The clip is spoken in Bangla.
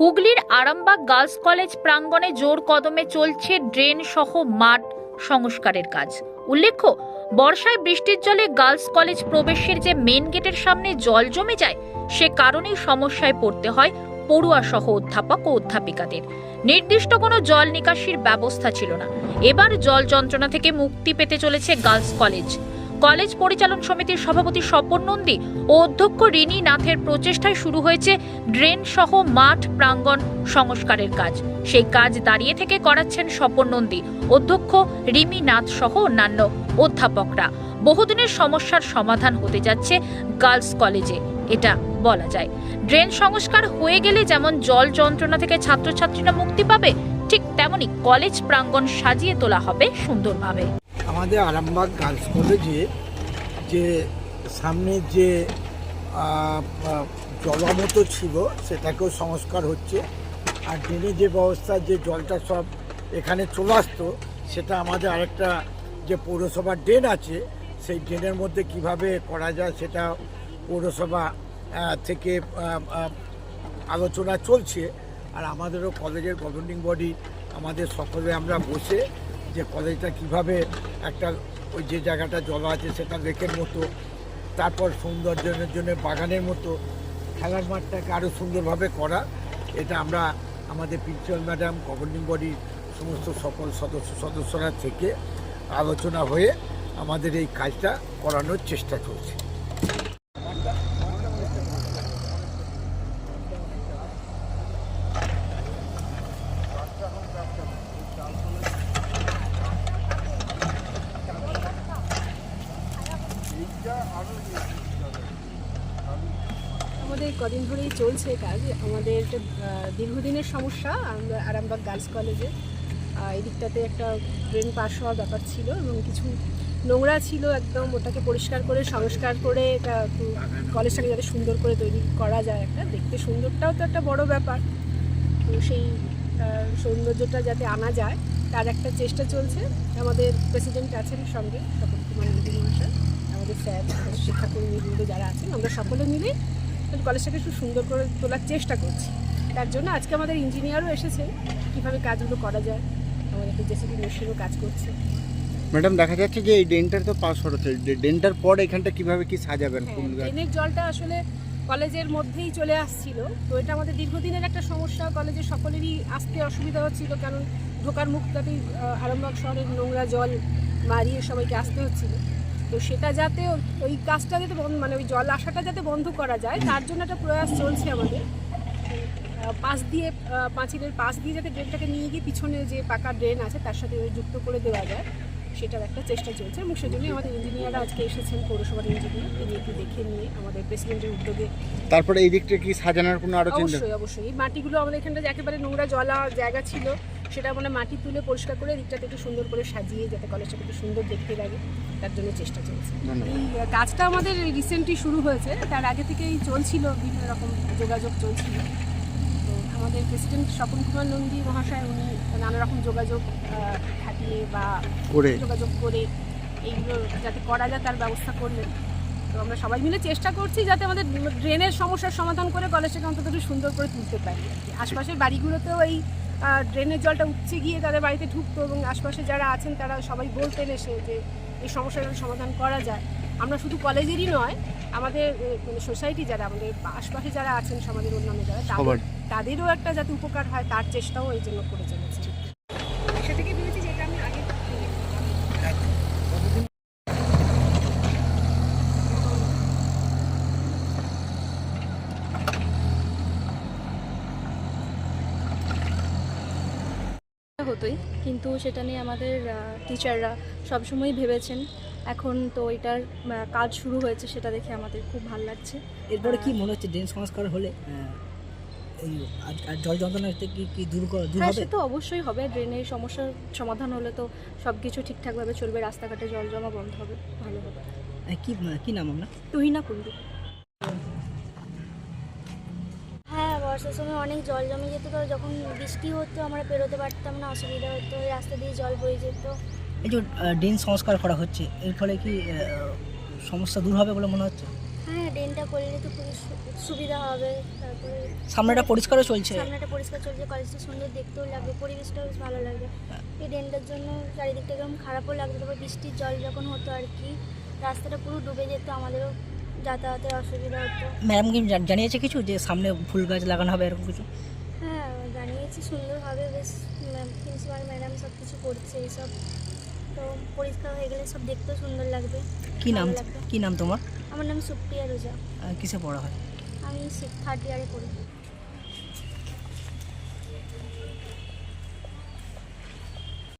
হুগলির আরামবাগ গার্লস কলেজ প্রাঙ্গণে জোর কদমে চলছে ড্রেন সহ মাঠ সংস্কারের কাজ। উল্লেখ্য, বর্ষায় বৃষ্টির জলে গার্লস কলেজ প্রবেশের যে মেন গেটের সামনে জল জমে যায়, সে কারণেই সমস্যায় পড়তে হয় পড়ুয়া সহ অধ্যাপক ও অধ্যাপিকাদের। নির্দিষ্ট কোনো জল নিকাশির ব্যবস্থা ছিল না। এবার জল যন্ত্রণা থেকে মুক্তি পেতে চলেছে গার্লস কলেজ। কলেজ পরিচালন সমিতির সভাপতি স্বপন নন্দী ও অধ্যক্ষ রিনি নাথের প্রচেষ্টায় শুরু হয়েছে ড্রেন সহ মাঠ প্রাঙ্গণ সংস্কারের কাজ। সেই কাজ দাঁড়িয়ে থেকে করাচ্ছেন স্বপন নন্দী, অধ্যক্ষ রিমি নাথ সহ অন্যান্য অধ্যাপকরা। বহুদিনের সমস্যার সমাধান হতে যাচ্ছে গার্লস কলেজে, এটা বলা যায়। ড্রেন সংস্কার হয়ে গেলে যেমন জল যন্ত্রণা থেকে ছাত্রছাত্রীরা মুক্তি পাবে, ঠিক তেমনি কলেজ প্রাঙ্গণ সাজিয়ে তোলা হবে সুন্দরভাবে। আমাদের আরামবাগ গার্লস কলেজে যে সামনে যে জলামতো ছিল, সেটাকেও সংস্কার হচ্ছে। আর ড্রেনে যে ব্যবস্থা, যে জলটা সব এখানে চলে আসতো, সেটা আমাদের আরেকটা যে পৌরসভার ড্রেন আছে, সেই ড্রেনের মধ্যে কীভাবে করা যায়, সেটা পৌরসভা থেকে আলোচনা চলছে। আর আমাদেরও কলেজের গভর্নিং বডি আমাদের সকলে আমরা বসে যে কলেজটা কীভাবে একটা ওই যে জায়গাটা জল আছে সেটা লেকের মতো, তারপর সৌন্দর্যের জন্য বাগানের মতো, খেলার মাঠটাকে আরও সুন্দরভাবে করা, এটা আমরা আমাদের প্রিন্সিপাল ম্যাডাম গভর্নিং বডির সমস্ত সকল সদস্য সদস্যরা থেকে আলোচনা হয়ে আমাদের এই কাজটা করানোর চেষ্টা চলছে আমাদের কদিন ধরেই চলছে কাজ। আমাদের দীর্ঘদিনের সমস্যা আরামবাগ গার্লস কলেজে। আহ, এই দিকটাতে একটা ড্রেন পাস হওয়ার ব্যাপার ছিল এবং কিছু নোংরা ছিল একদম ওটাকে পরিষ্কার করে সংস্কার করে এটা কলেজটাকে যাতে সুন্দর করে তৈরি করা যায় একটা। দেখতে সুন্দরটাও তো একটা বড় ব্যাপার। তো সেই সৌন্দর্যটা যাতে আনা যায় তার একটা চেষ্টা চলছে। আমাদের প্রেসিডেন্ট আছেন সঙ্গে তপন কুমার মহাশয় আমাদের স্যার শিক্ষাকর্মীবৃন্দ যারা আছেন আমরা সকলে মিলে কলেজটাকে একটু সুন্দর করে তোলার চেষ্টা করছি। তার জন্য আজকে আমাদের ইঞ্জিনিয়ারও এসেছে কীভাবে কাজগুলো করা যায় আমাদের একটা জেসিবি মেশিনও কাজ করছে। ম্যাডাম দেখা যাচ্ছে যে এই ড্রেনটার তো পাস হচ্ছে ড্রেনটার পর এখানটা কীভাবে কি সাজাবেন? হ্যাঁ ড্রেনের জলটা আসলে কলেজের মধ্যেই চলে আসছিল তো এটা আমাদের দীর্ঘদিনের একটা সমস্যা কলেজের সকলেরই আসতে অসুবিধা হচ্ছিল কারণ ঢোকার মুখটাতেই আরামবাগ শহরের নোংরা জল মারিয়ে সবাইকে আসতে হচ্ছিল। তো সেটা যাতে ওই কাজটা যাতে মানে ওই জল আসাটা যাতে বন্ধ করা যায় তার জন্য একটা প্রয়াস চলছে আমাদের। পাশ দিয়ে পাঁচিলের পাশ দিয়ে যাতে ড্রেনটাকে নিয়ে গিয়ে পিছনে যে পাকা ড্রেন আছে তার সাথে যুক্ত করে দেওয়া যায় সেটার একটা চেষ্টা চলছে। এবং সেজন্যই আমাদের ইঞ্জিনিয়াররা আজকে এসেছেন পৌরসভার ইঞ্জিনিয়ার তিনি একটু দেখে নিয়ে আমাদের প্রেসিডেন্টের উদ্যোগে। তারপরে এই দিকটা কি সাজানোর কোনো আরও অবশ্যই অবশ্যই। এই মাটিগুলো আমাদের এখানটা যে একেবারে নোংরা জলা জায়গা ছিল সেটা মানে মাটি তুলে পরিষ্কার করে দিকটাতে একটু সুন্দর করে সাজিয়ে যাতে কলেজটাকে একটু সুন্দর দেখতে লাগে তার জন্য চেষ্টা চলছে। এই কাজটা আমাদের রিসেন্টলি শুরু হয়েছে তার আগে থেকেই চলছিল বিভিন্ন রকম যোগাযোগ চলছিল। তো আমাদের প্রেসিডেন্ট স্বপন কুমার নন্দী মহাশয় উনি নানা রকম যোগাযোগ খাটিয়ে বা যোগাযোগ করে এইগুলো যাতে করা যায় তার ব্যবস্থা করলেন। তো আমরা সবাই মিলে চেষ্টা করছি যাতে আমাদের ড্রেনের সমস্যার সমাধান করে কলেজটাকে অন্তত একটু সুন্দর করে তুলতে পারি। আশপাশের বাড়িগুলোতেও এই ড্রেনের জলটা উপচে গিয়ে তাদের বাড়িতে ঢুকতো এবং আশপাশে যারা আছেন তারা সবাই বলতেন এসে যে এই সমস্যাটার সমাধান করা যায়। আমরা শুধু কলেজেরই নয় আমাদের মানে সোসাইটি যারা আমাদের আশপাশে যারা আছেন সমাজের অন্যান্য যারা তাদের- তাদেরও একটা যাতে উপকার হয় তার চেষ্টাও এই জন্য করে চলেছে সেটাকে ভেবেছি যেটা আমি আগে হতোই। কিন্তু সেটা নিয়ে আমাদের টিচাররা সবসময় ভেবেছেন। এখন তো এটার কাজ শুরু হয়েছে সেটা দেখে আমাদের খুব ভালো লাগছে। এরপরে কি মনে হচ্ছে ড্রেন সংস্কার হলে এই জল যন্ত্রণা কি কি দূর দূর হ্যাঁ হবে? তো অবশ্যই হবে। ড্রেনের সমস্যার সমাধান হলে তো সব কিছু ঠিকঠাকভাবে চলবে রাস্তাঘাটে জল জমা বন্ধ হবে ভালো হবে। কি কি নাম আপনার? তুহিনা কুন্ডু। বর্ষার সময় অনেক জল জমে যেত তো যখন বৃষ্টি হতো আমরা পেরোতে পারতাম না অসুবিধা হতো ওই রাস্তা দিয়ে জল বয়ে যেত। এই যে ড্রেন সংস্কার করা হচ্ছে এর ফলে কি সমস্যা দূর হবে বলে মনে হচ্ছে? হ্যাঁ ড্রেনটা করলে তো খুবই সুবিধা হবে তারপরে সামনেটা পরিষ্কারও চলছে। সামনেটা পরিষ্কার চলছে কলেজটা সুন্দর দেখতেও লাগবে পরিবেশটাও বেশ ভালো লাগবে। এই ড্রেনটার জন্য চারিদিকটা একদম খারাপও লাগতো তারপর বৃষ্টির জল যখন হতো আর কি রাস্তাটা পুরো ডুবে যেত আমাদেরও যাতায়াতের অসুবিধা হতো। ম্যাডাম কি জানিয়েছে কিছু যে সামনে ফুল গাছ লাগানো হবে এরকম কিছু? হ্যাঁ জানিয়েছি সুন্দরভাবে বেশ প্রিন্সিপাল ম্যাডাম সব কিছু করছে এইসব। তো পরিষ্কার হয়ে গেলে সব দেখতেও সুন্দর লাগবে কি নাম। কি নাম তোমার? আমার নাম সুপ্রিয়া রোজা। কিসে পড়া হয়? আমি থার্ড ইয়ারে পড়ি।